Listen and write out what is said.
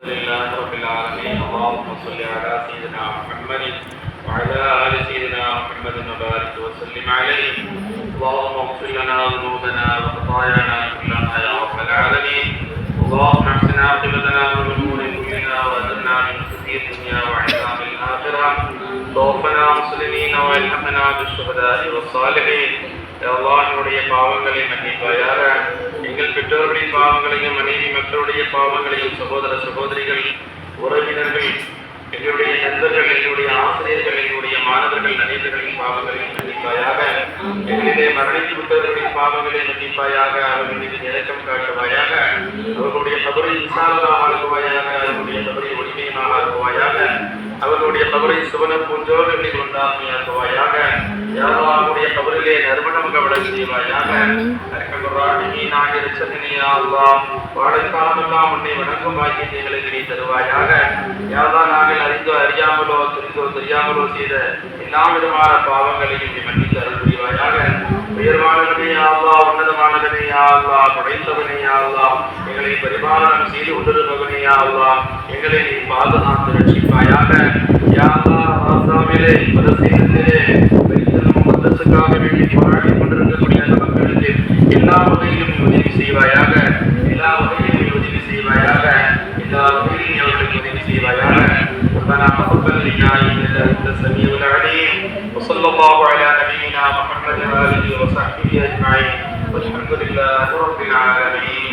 لله رب العالمين اللهم صل على سيدنا محمد وعلى ال سيدنا محمد وبارك وسلم عليه اللهم اغفر لنا ذنوبنا وخطايانا كلها يا رب العالمين اللهم احسن عاقبتنا من الامور كلها واجرنا من خزي الدنيا وعذاب الاخره توفنا مسلمين والحقنا بالشهداء والصالحين يا الله என்னுடைய பாவங்களை மன்னிப்பாயாக எங்கள் பெற்றோர்களின் பாவங்களையும் மனைவி மக்களுடைய பாவங்களையும் சகோதர சகோதரிகள் உறவினர்கள் எங்களுடைய நண்பர்கள் எங்களுடைய ஆசிரியர்கள் எங்களுடைய மாணவர்கள் நண்பர்களின் பாவங்களையும் மன்னிப்பாயாக எங்களிலே மரணித்து விட்டவர்களின் பாவங்களை மன்னிப்பாயாக அவர்கள் மீது இறக்கம் காட்டுவாயாக அவர்களுடைய கபரை விசாலமாக அவர்களுடைய கபரை சுவன பூஞ்சோர்களில் உண்டாமையாக்குவாயாக யாருடைய கபரிலே நறுமணம் கவலை செய்வாயாக. அர்க்ககுராணியின் ஆகிய சத்தினியா அல்லாஹ் வாழைக்காலமெல்லாம் உன்னை வணங்கும் பாக்கியத்தை எங்களுக்கு நீ தருவாயாக. யாரா நாங்கள் அறிந்தோ அறியாமலோ தெரிந்தோ தெரியாமலோ செய்த எல்லா விதமான பாவங்களையும் நீ மன்னித்து அருள் புரிவாயாக. உயர்வானவனே ஆவா உன்னதமானவனே ஆவா படைத்தவனே ஆவா எங்களை பரிபாலனம் செய்து கொண்டிருப்பவனே ஆவா எங்களை நீ பாதுகாத்து ரட்சிப்பாயாக யாவா ஆசாமிலே பரசீனத்திலே வைத்தலும் மதத்துக்காக வேண்டி போராடி கொண்டிருக்கக்கூடிய அந்த மக்களுக்கு எல்லா வகையிலும் நீ உதவி செய்வாயாக எல்லா வகையிலும் நீ உதவி செய்வாயாக எல்லா வகையிலும் நீ அவர்களுக்கு உதவி செய்வாயாக ربنا تقبل منا انك انت السميع العليم وصلى الله على نبينا محمد واله وصحبه اجمعين والحمد لله رب العالمين.